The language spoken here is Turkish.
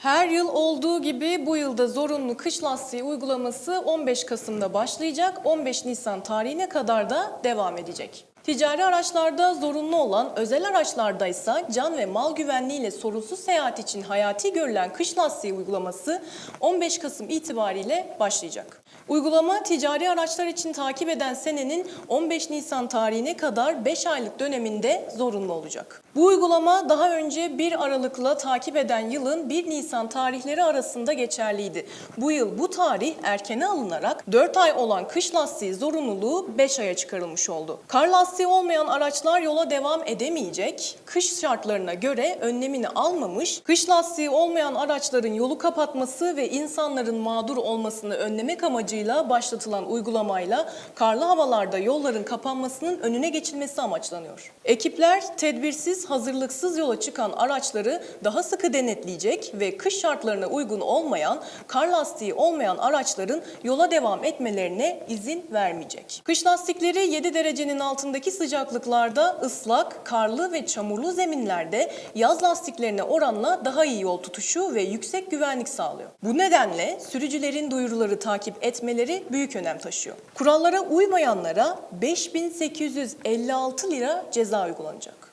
Her yıl olduğu gibi bu yılda zorunlu kış lastiği uygulaması 15 Kasım'da başlayacak, 15 Nisan tarihine kadar da devam edecek. Ticari araçlarda zorunlu olan, özel araçlarda ise can ve mal güvenliğiyle sorunsuz seyahat için hayati görülen kış lastiği uygulaması 15 Kasım itibariyle başlayacak. Uygulama ticari araçlar için takip eden senenin 15 Nisan tarihine kadar 5 aylık döneminde zorunlu olacak. Bu uygulama daha önce 1 Aralık'la takip eden yılın 1 Nisan tarihleri arasında geçerliydi. Bu yıl bu tarih erkene alınarak 4 ay olan kış lastiği zorunluluğu 5 aya çıkarılmış oldu. Kar lastiği olmayan araçlar yola devam edemeyecek. Kış şartlarına göre önlemini almamış, kış lastiği olmayan araçların yolu kapatması ve insanların mağdur olmasını önlemek amacıyla başlatılan uygulamayla karlı havalarda yolların kapanmasının önüne geçilmesi amaçlanıyor. Ekipler tedbirsiz, hazırlıksız yola çıkan araçları daha sıkı denetleyecek ve kış şartlarına uygun olmayan, kar lastiği olmayan araçların yola devam etmelerine izin vermeyecek. Kış lastikleri 7 derecenin altındaki sıcaklıklarda ıslak, karlı ve çamurlu zeminlerde yaz lastiklerine oranla daha iyi yol tutuşu ve yüksek güvenlik sağlıyor. Bu nedenle sürücülerin duyuruları takip etmeleri büyük önem taşıyor. Kurallara uymayanlara 5856 lira ceza uygulanacak.